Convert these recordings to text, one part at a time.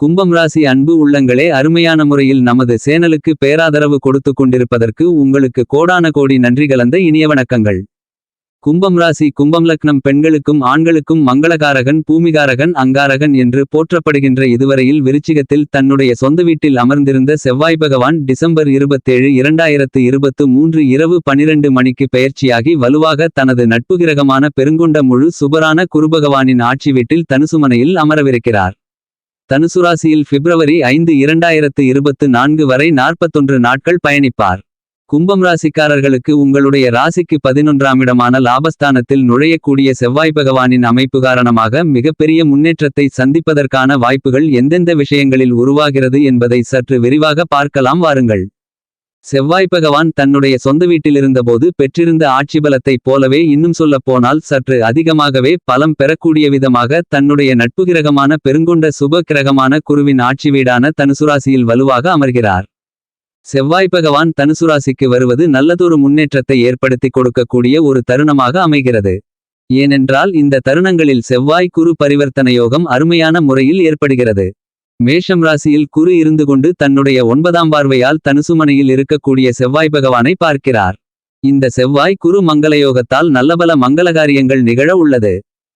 கும்பம் ராசி அன்பு உள்ளங்களே அருமையான முறையில் நமது சேனலுக்கு பேராதரவு கொடுத்து கொண்டிருப்பதற்கு உங்களுக்கு கோடான கோடி நன்றி கலந்த இனிய வணக்கங்கள். கும்பம் ராசி கும்பம் லக்னம் பெண்களுக்கும் ஆண்களுக்கும் மங்களகாரகன் பூமிகாரகன் அங்காரகன் என்று போற்றப்படுகின்ற இதுவரையில் விருச்சிகத்தில் தன்னுடைய சொந்த வீட்டில் அமர்ந்திருந்த செவ்வாய் பகவான் டிசம்பர் இருபத்தேழு இரண்டாயிரத்து இருபத்து மூன்று இரவு பனிரெண்டு மணிக்கு பெயர்ச்சியாகி வலுவாக தனது நட்பு கிரகமான பெருங்கொண்ட முழு சுபரான குருபகவானின் ஆட்சி வீட்டில் தனுசுமனையில் அமரவிருக்கிறார். தனுசு ராசியில் பிப்ரவரி ஐந்து இரண்டாயிரத்து இருபத்து நான்கு வரை நாற்பத்தொன்று நாட்கள் பயணிப்பார். கும்பம் ராசிக்காரர்களுக்கு உங்களுடைய ராசிக்கு பதினொன்றாம் இடமான லாபஸ்தானத்தில் நுழையக்கூடிய செவ்வாய் பகவானின் அமைப்பு காரணமாக மிகப்பெரிய முன்னேற்றத்தை சந்திப்பதற்கான வாய்ப்புகள் எந்தெந்த விஷயங்களில் உருவாகிறது என்பதை சற்று விரிவாக பார்க்கலாம் வாருங்கள். செவ்வாய் பகவான் தன்னுடைய சொந்த வீட்டிலிருந்தபோது பெற்றிருந்த ஆட்சி பலத்தைப் போலவே இன்னும் சொல்லப் போனால் சற்று அதிகமாகவே பலம் பெறக்கூடிய விதமாக தன்னுடைய நட்பு கிரகமான பெருங்கொண்ட சுப கிரகமான குருவின் ஆட்சி வீடான தனுசுராசியில் வலுவாக அமர்கிறார். செவ்வாய் பகவான் தனுசுராசிக்கு வருவது நல்லதொரு முன்னேற்றத்தை ஏற்படுத்தி கொடுக்கக்கூடிய ஒரு தருணமாக அமைகிறது. ஏனென்றால் இந்த தருணங்களில் செவ்வாய் குரு பரிவர்த்தன யோகம் அருமையான முறையில் ஏற்படுகிறது. மேஷம் ராசியில் குரு இருந்து கொண்டு தன்னுடைய ஒன்பதாம் பார்வையால் தனுசுமனையில் இருக்கக்கூடிய செவ்வாய் பகவானை பார்க்கிறார். இந்த செவ்வாய் குரு மங்களயோகத்தால் நல்லபல மங்களகாரியங்கள் நிகழ உள்ளது.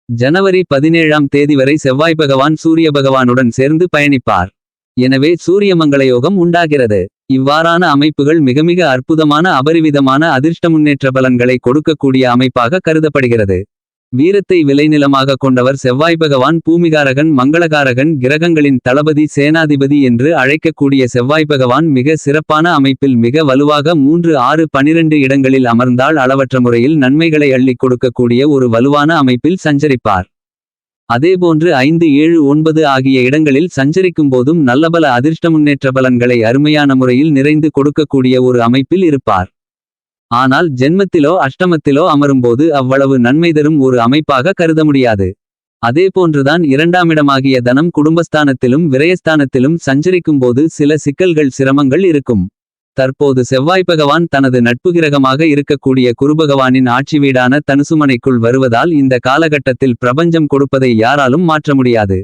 ஜனவரி பதினேழாம் தேதி வரை செவ்வாய் பகவான் சூரிய பகவானுடன் சேர்ந்து பயணிப்பார். எனவே சூரிய மங்களயோகம் உண்டாகிறது. இவ்வாறான அமைப்புகள் மிக மிக அற்புதமான அபரிவிதமான அதிர்ஷ்ட முன்னேற்ற பலன்களை கொடுக்கக்கூடிய அமைப்பாக கருதப்படுகிறது. வீரத்தை விளைநிலமாக கொண்டவர் செவ்வாய் பகவான் பூமிகாரகன் மங்களகாரகன் கிரகங்களின் தளபதி சேனாதிபதி என்று அழைக்கக்கூடிய செவ்வாய் பகவான் மிக சிறப்பான அமைப்பில் மிக வலுவாக மூன்று ஆறு பனிரெண்டு இடங்களில் அமர்ந்தால் அளவற்ற முறையில் நன்மைகளை அள்ளிக் கொடுக்கக்கூடிய ஒரு வலுவான அமைப்பில் சஞ்சரிப்பார். அதேபோன்று ஐந்து ஏழு ஒன்பது ஆகிய இடங்களில் சஞ்சரிக்கும் போதும் நல்லபல அதிர்ஷ்ட முன்னேற்ற பலன்களை அருமையான முறையில் நிறைந்து கொடுக்கக்கூடிய ஒரு அமைப்பில் இருப்பார். ஆனால் ஜென்மத்திலோ அஷ்டமத்திலோ அமரும்போது அவ்வளவு நன்மை தரும் ஒரு அமைப்பாக கருத முடியாது. அதேபோன்றுதான் இரண்டாமிடமாகிய தனம் குடும்பஸ்தானத்திலும் விரயஸ்தானத்திலும் சஞ்சரிக்கும்போது சில சிக்கல்கள் சிரமங்கள் இருக்கும். தற்போது செவ்வாய் பகவான் தனது நட்பு கிரகமாக இருக்கக்கூடிய குருபகவானின் ஆட்சி வீடான தனுசுமனைக்குள் வருவதால் இந்த காலகட்டத்தில் பிரபஞ்சம் கொடுப்பதை யாராலும் மாற்ற முடியாது.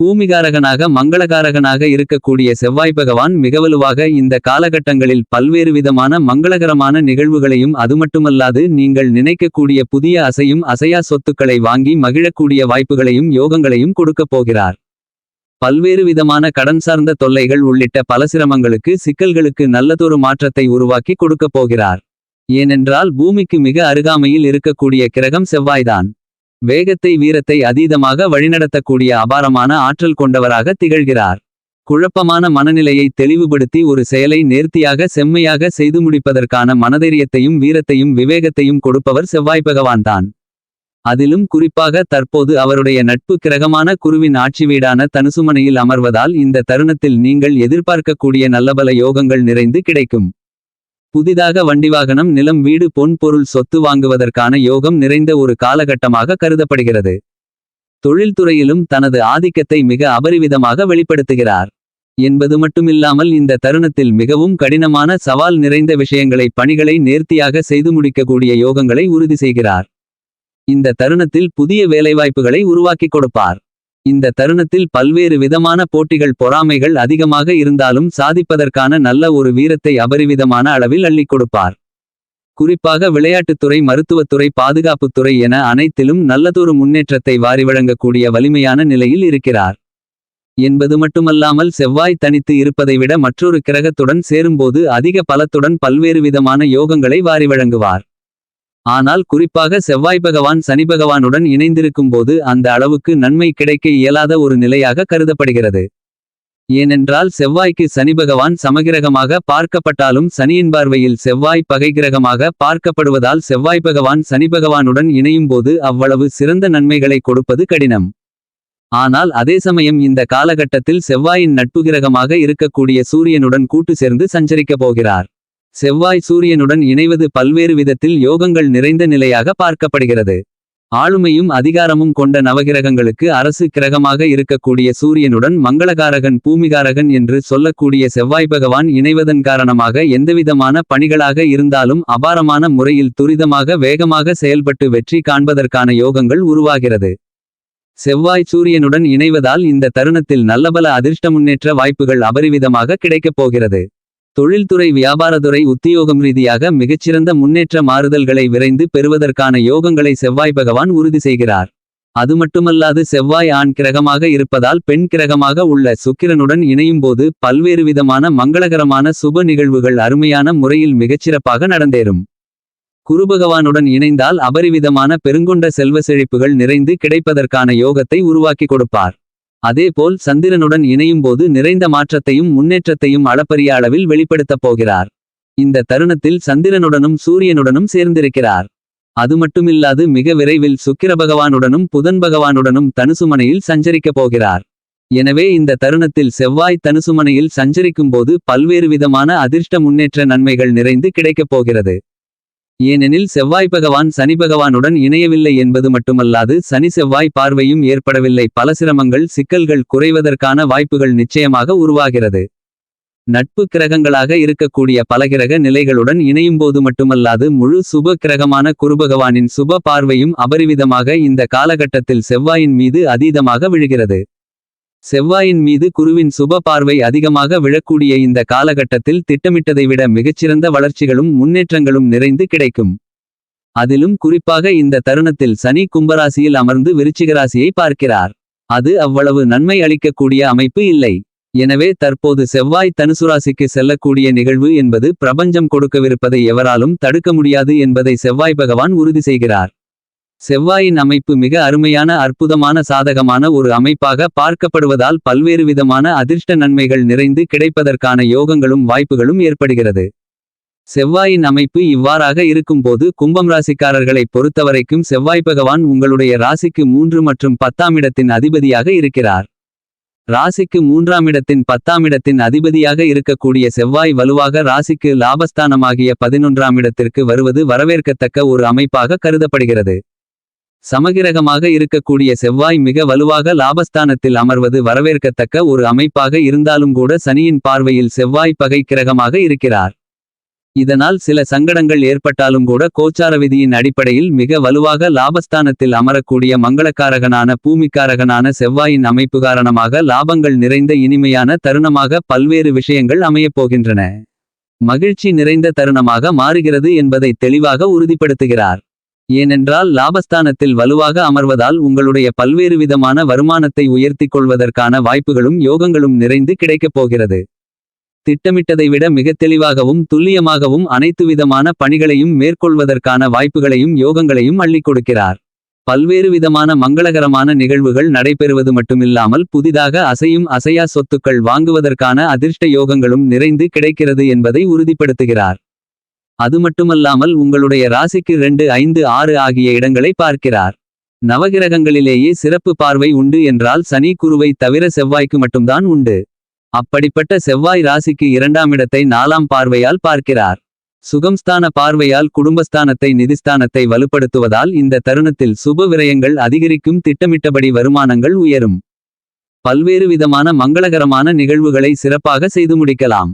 பூமிகாரகனாக மங்களகாரகனாக இருக்கக்கூடிய செவ்வாய் பகவான் மிகவலுவாக இந்த காலகட்டங்களில் பல்வேறு விதமான மங்களகரமான நிகழ்வுகளையும் அதுமட்டுமல்லாது நீங்கள் நினைக்கக்கூடிய புதிய அசையும் அசையா சொத்துக்களை வாங்கி மகிழக்கூடிய வாய்ப்புகளையும் யோகங்களையும் கொடுக்கப் போகிறார். பல்வேறு விதமான கடன் சார்ந்த தொல்லைகள் உள்ளிட்ட பல சிரமங்களுக்கு சிக்கல்களுக்கு நல்லதொரு மாற்றத்தை உருவாக்கி கொடுக்கப் போகிறார். ஏனென்றால் பூமிக்கு மிக அருகாமையில் இருக்கக்கூடிய கிரகம் செவ்வாய்தான். வேகத்தை வீரத்தை அதீதமாக வழிநடத்தக்கூடிய அபாரமான ஆற்றல் கொண்டவராக திகழ்கிறார். குழப்பமான மனநிலையை தெளிவுபடுத்தி ஒரு செயலை நேர்த்தியாக செம்மையாக செய்து முடிப்பதற்கான மனதைரியத்தையும் வீரத்தையும் விவேகத்தையும் கொடுப்பவர் செவ்வாய் பகவான்தான் அதிலும் குறிப்பாக தற்போது அவருடைய நட்பு கிரகமான குருவின் ஆட்சி வீடான தனுசுமனையில் அமர்வதால் இந்த தருணத்தில் நீங்கள் எதிர்பார்க்கக்கூடிய நல்லபல யோகங்கள் நிறைந்து கிடைக்கும். புதிதாக வண்டி வாகனம் நிலம் வீடு பொன் பொருள் சொத்து வாங்குவதற்கான யோகம் நிறைந்த ஒரு காலகட்டமாக கருதப்படுகிறது. தொழில்துறையிலும் தனது ஆதிக்கத்தை மிக அபரிவிதமாக வெளிப்படுத்துகிறார். என்பது மட்டுமில்லாமல் இந்த தருணத்தில் மிகவும் கடினமான சவால் நிறைந்த விஷயங்களை பணிகளை நேர்த்தியாக செய்து முடிக்கக்கூடிய யோகங்களை உறுதி செய்கிறார். இந்த தருணத்தில் புதிய வேலைவாய்ப்புகளை உருவாக்கிக் கொடுப்பார். இந்த தருணத்தில் பல்வேறு விதமான போட்டிகள் பொறாமைகள் அதிகமாக இருந்தாலும் சாதிப்பதற்கான நல்ல ஒரு வீரத்தை அபரிவிதமான அளவில் அள்ளிக் கொடுப்பார். குறிப்பாக விளையாட்டுத்துறை மருத்துவத்துறை பாதுகாப்புத்துறை என அனைத்திலும் நல்லதொரு முன்னேற்றத்தை வாரி வழங்கக்கூடிய வலிமையான நிலையில் இருக்கிறார். என்பது மட்டுமல்லாமல் செவ்வாய் தனித்து இருப்பதை விட மற்றொரு கிரகத்துடன் சேரும்போது அதிக பலத்துடன் பல்வேறு விதமான யோகங்களை வாரி வழங்குவார். ஆனால் குறிப்பாக செவ்வாய் பகவான் சனி பகவானுடன் இணைந்திருக்கும்போது அந்த அளவுக்கு நன்மை கிடைக்க இயலாத ஒரு நிலையாக கருதப்படுகிறது. ஏனென்றால் செவ்வாய்க்கு சனி பகவான் சமகிரகமாக பார்க்கப்பட்டாலும் சனியின் பார்வையில் செவ்வாய் பகைகிரகமாக பார்க்கப்படுவதால் செவ்வாய் பகவான் சனி பகவானுடன் இணையும்போது அவ்வளவு சிறந்த நன்மைகளை கொடுப்பது கடினம். ஆனால் அதே சமயம் இந்த காலகட்டத்தில் செவ்வாயின் நட்புகிரகமாக இருக்கக்கூடிய சூரியனுடன் கூட்டு சேர்ந்து சஞ்சரிக்கப் போகிறார். செவ்வாய் சூரியனுடன் இணைவது பல்வேறு விதத்தில் யோகங்கள் நிறைந்த நிலையாக பார்க்கப்படுகிறது. ஆளுமையும் அதிகாரமும் கொண்ட நவகிரகங்களுக்கு அரசு கிரகமாக இருக்கக்கூடிய சூரியனுடன் மங்களகாரகன் பூமிகாரகன் என்று சொல்லக்கூடிய செவ்வாய் பகவான் இணைவதன் காரணமாக எந்தவிதமான பணிகளாக இருந்தாலும் அபாரமான முறையில் துரிதமாக வேகமாக செயல்பட்டு வெற்றி காண்பதற்கான யோகங்கள் உருவாகிறது. செவ்வாய் சூரியனுடன் இணைவதால் இந்த தருணத்தில் நல்லபல அதிர்ஷ்ட முன்னேற்ற வாய்ப்புகள் அபரிவிதமாக கிடைக்கப் போகிறது. தொழில்துறை வியாபாரத்துறை உத்தியோகம் ரீதியாக மிகச்சிறந்த முன்னேற்ற மாறுதல்களை விரைந்து பெறுவதற்கான யோகங்களை செவ்வாய் பகவான் உறுதி செய்கிறார். அது மட்டுமல்லாது செவ்வாய் ஆண் கிரகமாக இருப்பதால் பெண் கிரகமாக உள்ள சுக்கிரனுடன் இணையும்போது பல்வேறு விதமான மங்களகரமான சுப நிகழ்வுகள் அருமையான முறையில் மிகச்சிறப்பாக நடந்தேறும். குருபகவானுடன் இணைந்தால் அபரிவிதமான பெருங்கொண்ட செல்வ செழிப்புகள் நிறைந்து கிடைப்பதற்கான யோகத்தை உருவாக்கி கொடுப்பார். அதேபோல் சந்திரனுடன் இணையும்போது நிறைந்த மாற்றத்தையும் முன்னேற்றத்தையும் அளப்பரிய அளவில் வெளிப்படுத்தப் போகிறார். இந்த தருணத்தில் சந்திரனுடனும் சூரியனுடனும் சேர்ந்திருக்கிறார். அது மட்டுமில்லாது மிக விரைவில் சுக்கிர பகவானுடனும் புதன் பகவானுடனும் தனுசுமனையில் சஞ்சரிக்கப் போகிறார். எனவே இந்த தருணத்தில் செவ்வாய் தனுசுமனையில் சஞ்சரிக்கும்போது பல்வேறு விதமான அதிர்ஷ்ட முன்னேற்ற நன்மைகள் நிறைந்து கிடைக்கப் போகிறது. ஏனெனில் செவ்வாய் பகவான் சனி பகவானுடன் இணையவில்லை என்பது மட்டுமல்லாது சனி செவ்வாய் பார்வையும் ஏற்படவில்லை. பல சிரமங்கள் சிக்கல்கள் குறைவதற்கான வாய்ப்புகள் நிச்சயமாக உருவாகிறது. நட்பு கிரகங்களாக இருக்கக்கூடிய பலகிரக நிலைகளுடன் இணையும்போது மட்டுமல்லாது முழு சுப கிரகமான குருபகவானின் சுப பார்வையும் அபரிவிதமாக இந்த காலகட்டத்தில் செவ்வாயின் மீது அதீதமாக விழுகிறது. செவ்வாயின் மீது குருவின் சுப பார்வை அதிகமாக விழக்கூடிய இந்த காலகட்டத்தில் திட்டமிட்டதை விட மிகச்சிறந்த வளர்ச்சிகளும் முன்னேற்றங்களும் நிறைந்து கிடைக்கும். அதிலும் குறிப்பாக இந்த தருணத்தில் சனி கும்பராசியில் அமர்ந்து விருச்சிகராசியை பார்க்கிறார். அது அவ்வளவு நன்மை அளிக்கக்கூடிய அமைப்பு இல்லை. எனவே தற்போது செவ்வாய் தனுசுராசிக்கு செல்லக்கூடிய நிகழ்வு என்பது பிரபஞ்சம் கொடுக்கவிருப்பதை எவராலும் தடுக்க முடியாது என்பதை செவ்வாய் பகவான் உறுதி செய்கிறார். செவ்வாயின் அமைப்பு மிக அருமையான அற்புதமான சாதகமான ஒரு அமைப்பாக பார்க்கப்படுவதால் பல்வேறு விதமான அதிர்ஷ்ட நன்மைகள் நிறைந்து கிடைப்பதற்கான யோகங்களும் வாய்ப்புகளும் ஏற்படுகிறது. செவ்வாயின் அமைப்பு இவ்வாறாக இருக்கும்போது கும்பம் ராசிக்காரர்களை பொறுத்தவரைக்கும் செவ்வாய் பகவான் உங்களுடைய ராசிக்கு மூன்று மற்றும் பத்தாம் இடத்தின் அதிபதியாக இருக்கிறார். ராசிக்கு மூன்றாம் இடத்தின் பத்தாம் இடத்தின் அதிபதியாக இருக்கக்கூடிய செவ்வாய் வலுவாக ராசிக்கு லாபஸ்தானமாகிய பதினொன்றாம் இடத்திற்கு வருவது வரவேற்கத்தக்க ஒரு அமைப்பாக கருதப்படுகிறது. சமகிரகமாக இருக்கக்கூடிய செவ்வாய் மிக வலுவாக லாபஸ்தானத்தில் அமர்வது வரவேற்கத்தக்க ஒரு அமைப்பாக இருந்தாலும் கூட சனியின் பார்வையில் செவ்வாய் பகை கிரகமாக இருக்கிறார். இதனால் சில சங்கடங்கள் ஏற்பட்டாலும் கூட கோச்சார விதியின் அடிப்படையில் மிக வலுவாக லாபஸ்தானத்தில் அமரக்கூடிய மங்களக்காரகனான பூமிக்காரகனான செவ்வாயின் அமைப்பு காரணமாக லாபங்கள் நிறைந்த இனிமையான தருணமாக பல்வேறு விஷயங்கள் அமையப் போகின்றன. மகிழ்ச்சி நிறைந்த தருணமாக மாறுகிறது என்பதை தெளிவாக உறுதிப்படுத்துகிறார். ஏனென்றால் லாபஸ்தானத்தில் வலுவாக அமர்வதால் உங்களுடைய பல்வேறு விதமான வருமானத்தை உயர்த்திக் கொள்வதற்கான வாய்ப்புகளும் யோகங்களும் நிறைந்து கிடைக்கப் போகிறது. திட்டமிட்டதை விட மிகத் தெளிவாகவும் துல்லியமாகவும் அனைத்து விதமான பணிகளையும் மேற்கொள்வதற்கான வாய்ப்புகளையும் யோகங்களையும் அள்ளிக் கொடுக்கிறார். பல்வேறு விதமான மங்களகரமான நிகழ்வுகள் நடைபெறுவது மட்டுமில்லாமல் புதிதாக அசையும் அசையா சொத்துக்கள் வாங்குவதற்கான அதிர்ஷ்ட யோகங்களும் நிறைந்து கிடைக்கிறது என்பதை உறுதிப்படுத்துகிறார். அது மட்டுமல்லாமல் உங்களுடைய ராசிக்கு ரெண்டு ஐந்து ஆறு ஆகிய இடங்களை பார்க்கிறார். நவகிரகங்களிலேயே சிறப்பு பார்வை உண்டு என்றால் சனி குருவை தவிர செவ்வாய்க்கு மட்டும்தான் உண்டு. அப்படிப்பட்ட செவ்வாய் ராசிக்கு இரண்டாம் இடத்தை நாலாம் பார்வையால் பார்க்கிறார். சுகம்ஸ்தான பார்வையால் குடும்பஸ்தானத்தை நிதிஸ்தானத்தை வலுப்படுத்துவதால் இந்த தருணத்தில் சுப விரயங்கள் அதிகரிக்கும் திட்டமிட்டபடி வருமானங்கள் உயரும். பல்வேறு விதமான மங்களகரமான நிகழ்வுகளை சிறப்பாக செய்து முடிக்கலாம்.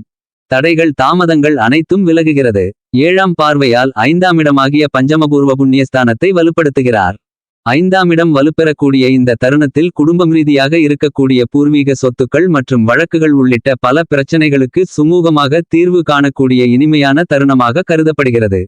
தடைகள் தாமதங்கள் அனைத்தும் விலகுகிறது. ஏழாம் பார்வையால் ஐந்தாம் இடமாகிய பஞ்சமபூர்வ புண்ணியஸ்தானத்தை வலுப்படுத்துகிறார். ஐந்தாம் இடம் வலுப்பெறக்கூடிய இந்த தருணத்தில் குடும்பம் ரீதியாக இருக்கக்கூடிய பூர்வீக சொத்துக்கள் மற்றும் வழக்குகள் உள்ளிட்ட பல பிரச்சனைகளுக்கு சுமூகமாக தீர்வு காணக்கூடிய இனிமையான தருணமாக கருதப்படுகிறது.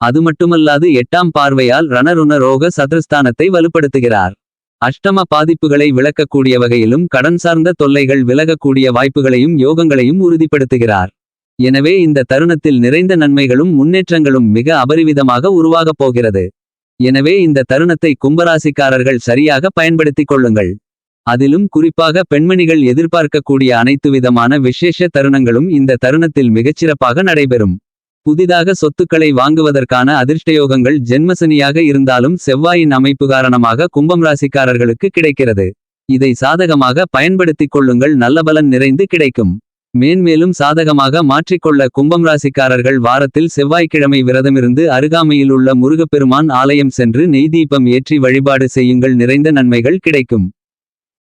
அது மட்டுமல்லாது எட்டாம் பார்வையால் ரணருண ரோக சதுரஸ்தானத்தை வலுப்படுத்துகிறார். அஷ்டம பாதிப்புகளை விளக்கக்கூடிய வகையிலும் கடன் சார்ந்த தொல்லைகள் விலகக்கூடிய வாய்ப்புகளையும் யோகங்களையும் உறுதிப்படுத்துகிறார். எனவே இந்த தருணத்தில் நிறைந்த நன்மைகளும் முன்னேற்றங்களும் மிக அபரிவிதமாக உருவாகப் போகிறது. எனவே இந்த தருணத்தை கும்பராசிக்காரர்கள் சரியாக பயன்படுத்திக் கொள்ளுங்கள். அதிலும் குறிப்பாக பெண்மணிகள் எதிர்பார்க்கக்கூடிய அனைத்து விதமான விசேஷ தருணங்களும் இந்த தருணத்தில் மிகச்சிறப்பாக நடைபெறும். புதிதாக சொத்துக்களை வாங்குவதற்கான அதிர்ஷ்டயோகங்கள் ஜென்மசனியாக இருந்தாலும் செவ்வாயின் அமைப்பு காரணமாக கும்பம் ராசிக்காரர்களுக்கு கிடைக்கிறது. இதை சாதகமாக பயன்படுத்திக் கொள்ளுங்கள் நல்ல பலன் நிறைந்து கிடைக்கும். மேன்மேலும் சாதகமாக மாற்றிக்கொள்ள கும்பம் ராசிக்காரர்கள் வாரத்தில் செவ்வாய்க்கிழமை விரதமிருந்து அருகாமையில் உள்ள முருகப்பெருமான் ஆலயம் சென்று நெய் தீபம் ஏற்றி வழிபாடு செய்யுங்கள். நிறைந்த நன்மைகள் கிடைக்கும்.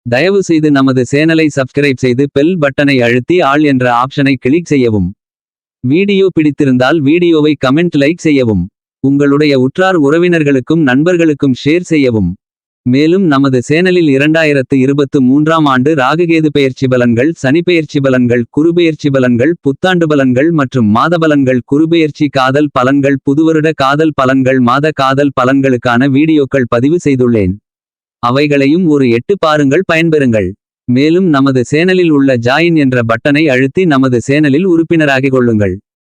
தயவு செய்து நமது சேனலை சப்ஸ்கிரைப் செய்து பெல் பட்டனை அழுத்தி ஆள் என்ற ஆப்ஷனை கிளிக் செய்யவும். வீடியோ பிடித்திருந்தால் வீடியோவை கமெண்ட் லைக் செய்யவும். உங்களுடைய உற்றார் உறவினர்களுக்கும் நண்பர்களுக்கும் ஷேர் செய்யவும். மேலும் நமது சேனலில் இரண்டாயிரத்து இருபத்து மூன்றாம் ஆண்டு ராகுகேது பெயர்ச்சி பலன்கள் சனிப்பெயர்ச்சி பலன்கள் குருபெயர்ச்சி பலன்கள் புத்தாண்டு பலன்கள் மற்றும் மாத பலன்கள் குருபெயர்ச்சி காதல் பலன்கள் புதுவருட காதல் பலன்கள் மாத காதல் பலன்களுக்கான வீடியோக்கள் பதிவு செய்துள்ளேன். அவைகளையும் ஒரு எட்டு பாருங்கள் பயன்பெறுங்கள். மேலும் நமது சேனலில் உள்ள ஜாயின் என்ற பட்டனை அழுத்தி நமது சேனலில் உறுப்பினராகிக் கொள்ளுங்கள்.